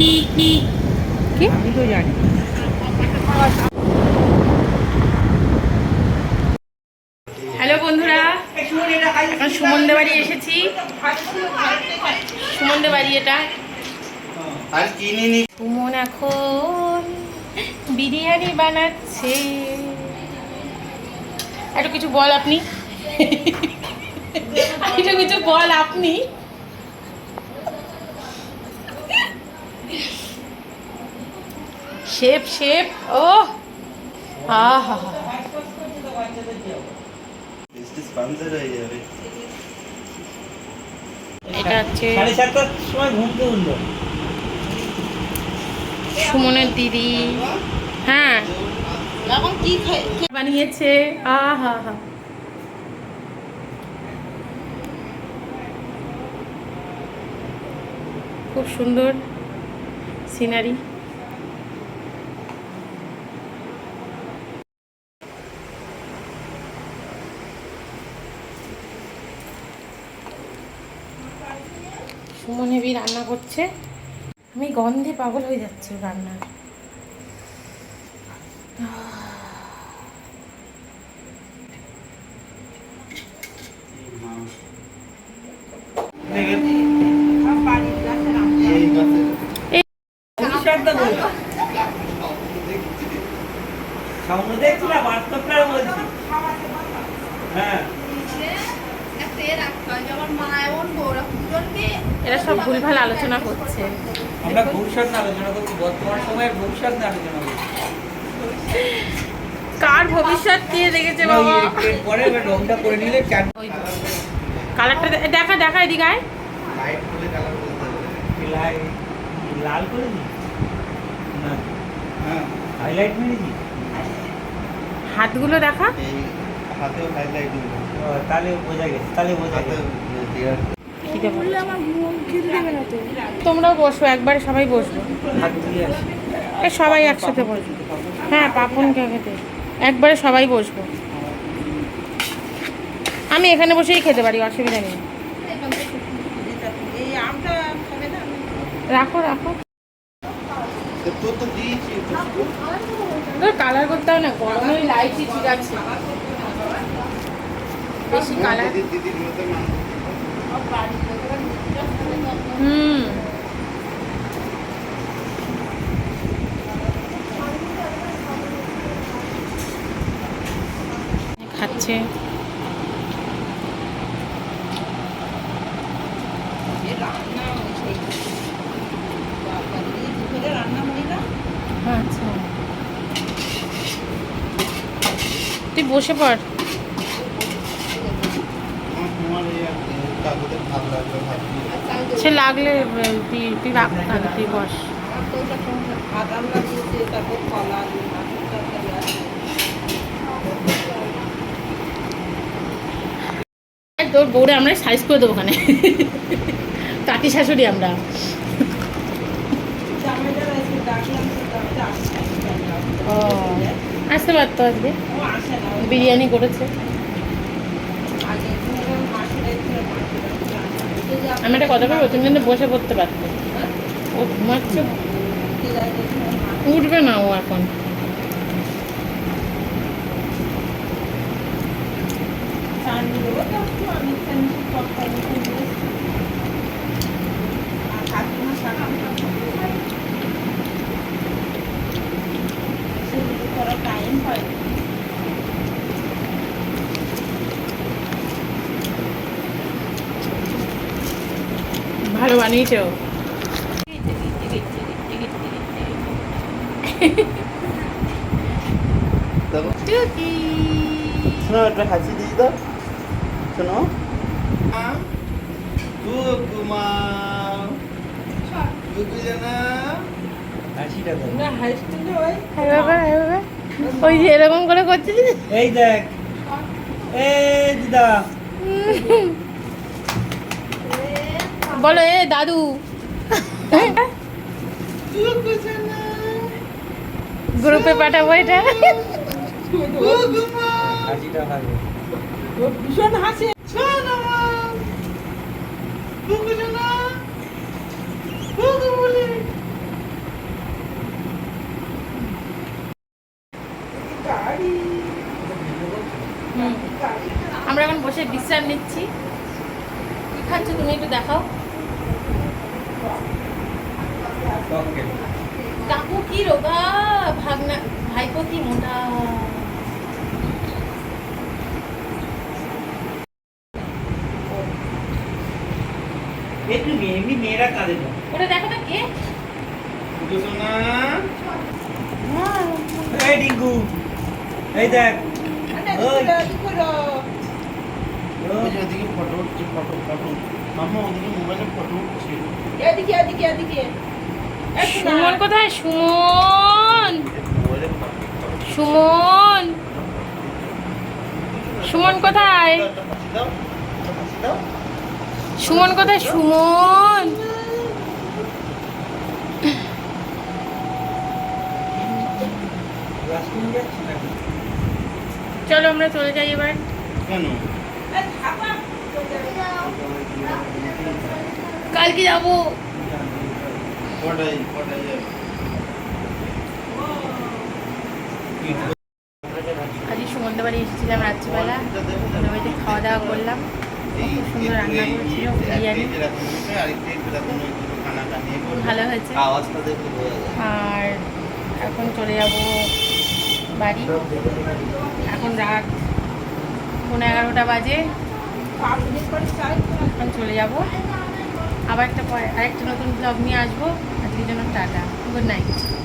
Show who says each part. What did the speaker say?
Speaker 1: কি?
Speaker 2: আমি তো জানি।
Speaker 1: হ্যালো বন্ধুরা এখন সুমনদের বাড়ি এসেছি। সুমনদের বাড়ি এটা। সুমন এখন বিরিয়ানি বানাচ্ছে। একটু কিছু বল আপনি। একটু কিছু বল আপনি। শেপ শেপ ও আহা এটা হচ্ছে সুমনের দিদি। হ্যাঁ। এখন কি বানিয়েছে। আহা হা। খুব সুন্দর সিনারি। সুমন হেবি রান্না করছে। আমি গন্ধে পাগল হয়ে যাচ্ছি রান্না
Speaker 3: এই গাছের
Speaker 2: ভবিষ্যৎটা বলল সামনে দেখছি না বাস্তবটা বলছি হ্যাঁ
Speaker 1: এরা সব ভুলভাল আলোচনা করছে।
Speaker 2: আমরা ভবিষ্যৎ আলোচনা করছি বর্তমান সময়ের ভবিষ্যৎ আলোচনা করছি।
Speaker 1: কার ভবিষ্যৎ কে দেখেছে বাবা?
Speaker 2: পরে রংটা করে নিলে
Speaker 1: কালারটা দেখা দেখা এদিকে আয়।
Speaker 3: লাইট
Speaker 2: লাল করে দি না।
Speaker 3: হ্যাঁ
Speaker 2: হাইলাইট মেরেছি
Speaker 1: হাতগুলো দেখা।
Speaker 3: এই হাতেও হাইলাইট
Speaker 2: তাহলে বোঝা গেছে তাহলে বোঝা
Speaker 3: হাতে
Speaker 2: গেছে।
Speaker 1: খিদে তোমরাও বসো, একবারে সবাই বসবো। সবাই একসাথে বসবো। হ্যাঁ পাপন খেতে। একবারে সবাই বসবো। আমি এখানে বসেই খেতে পারি, অসুবিধা নেই। রাখো রাখো। কালার করতে হবে না গরমে লাইটই ঠিক আছে। বেশি কালার হুম। খাচ্ছে। আচ্ছা। তুই বসে পড়
Speaker 3: আমার তোমার এই কাগজে ভালো লাগল ভালো
Speaker 1: সে লাগলে তুই তুই রাখ তাহলে তুই বস। তোর বউরে আমরা সাইজ করে দেবো ওখানে। কাকি শাশুড়ি আমরা। ও আসতে পারতো আজকে। বিরিয়ানি করেছে। আমি একটা কথা বলব, তুমি কিন্তু বসে পড়তে পারতে। ও ঘুমাচ্ছে। উঠবে না ও এখন। ভালো
Speaker 3: দেখো শোনো একটা হাসি দিয়ে দাও শোনো কুকুমা কুকু জানা
Speaker 2: হাসিটা দেখ
Speaker 1: হাই বাবা ওই যে এরকম করে করছিস?
Speaker 2: এই দেখ। এই দিদা।
Speaker 1: বলো এ দাদু।
Speaker 3: হ্যাঁ?
Speaker 1: গ্রুপে পাঠাবো এটা?
Speaker 3: আমরা এখন বসে
Speaker 1: বিশ্রাম নিচ্ছি। কি খাচ্ছ তুমি একটু দেখাও।
Speaker 2: ওকে
Speaker 1: কাকু কি রোগা? ভাগনা ভাইপো কি মোটা?
Speaker 2: একটু মেয়ে এমনি মেয়েরা কাঁদে না।
Speaker 1: ওটা দেখো তো কে?
Speaker 3: সোনা।
Speaker 2: এই ডিঙ্কু এই দেখ। ওই।
Speaker 3: ওই। যে ওদিকে ফটো উঠছে ফটো ফটো। মামা ওদিকে মোবাইলে ফটো উঠছে।
Speaker 4: এদিকে এদিকে এদিকে।
Speaker 1: সুমন কোথায়? সুমন! সুমন! সুমন কোথায়? সুমন কোথায়? সুমন! চলো আমরা চলে যাই এবার।
Speaker 3: কেন
Speaker 4: এই থাপা।
Speaker 1: কালকে যাব। আজকে সুমনদের বাড়ি এসেছিলাম রাত্রিবেলা। বাড়িতে খাওয়া দাওয়া করলাম। খুব সুন্দর রান্না করেছিল, বিরিয়ানি। ভালো হয়েছে। আর এখন চলে যাব বাড়ি। এখন রাত পনেরো এগারোটা বাজে। এখন চলে যাব। আবার একটা আরেকটা নতুন ব্লগ নিয়ে আসব। আজকের জন্য টাটা। Good night